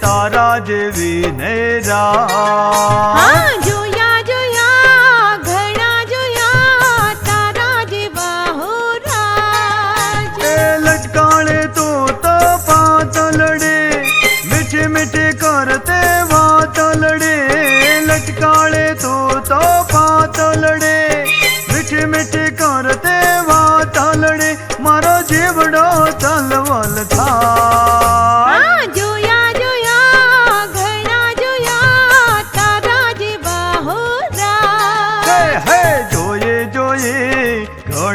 તારા જેવી ને જોયા જોયા ઘણા જોયા તારા જેવા હો એ લટકાણે તો તો પાતલડે મીઠી મીઠી કરતે વાતલડે લટકાણે તો તો પાતલડે મીઠી મીઠી કરતે વાતલડે મારો જીવડો તલવલ થાય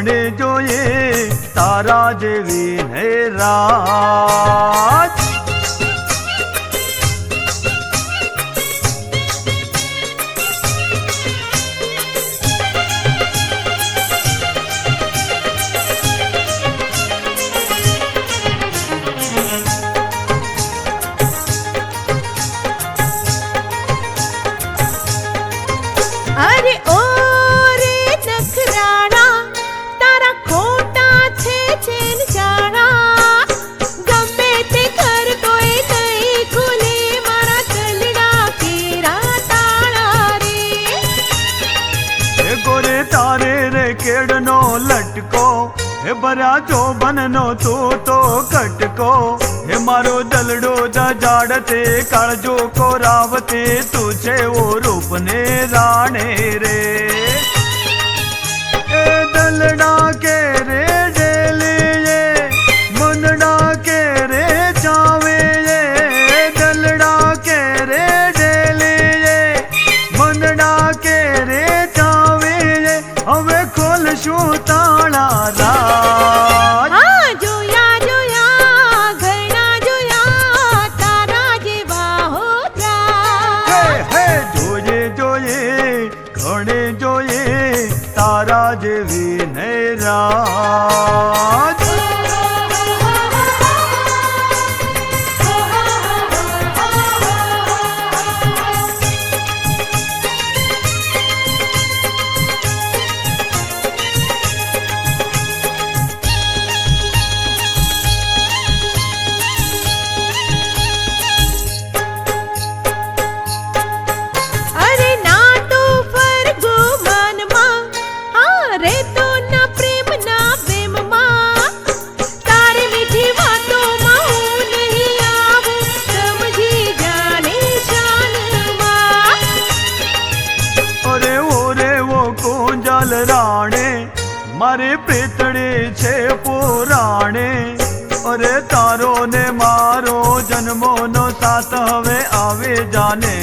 ઘણે જોઈએ તારા જેવી ને રાત. કેડનો લટકો, હે ભર્યા ચોબનનો તું તો કટકો, હે મારો દલડો જાડતે કાળજો કોરાવતે તું છે ઓ રૂપને રાણે રે. એ દલડા કે રે તારા જેવી મારે પ્રેતડે છે પુરાણે. અરે તારો ને મારો જન્મો નો સાથ હવે આવે જાને.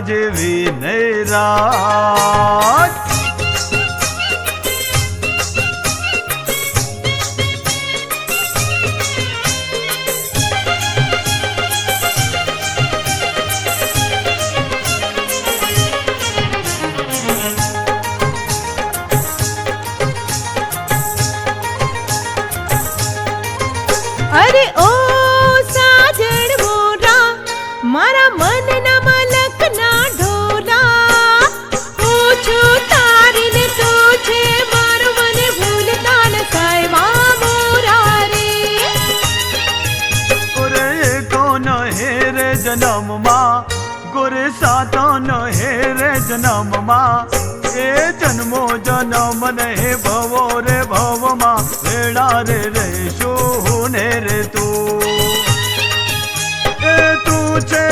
જેવી ને જન્મમાં, ગુરે સાતો નહે રે જન્મમાં. એ જન્મો જન્મ નહે ભવો રે ભવમાં. વેડા રે રે, શો ને રે તું? એ તું છે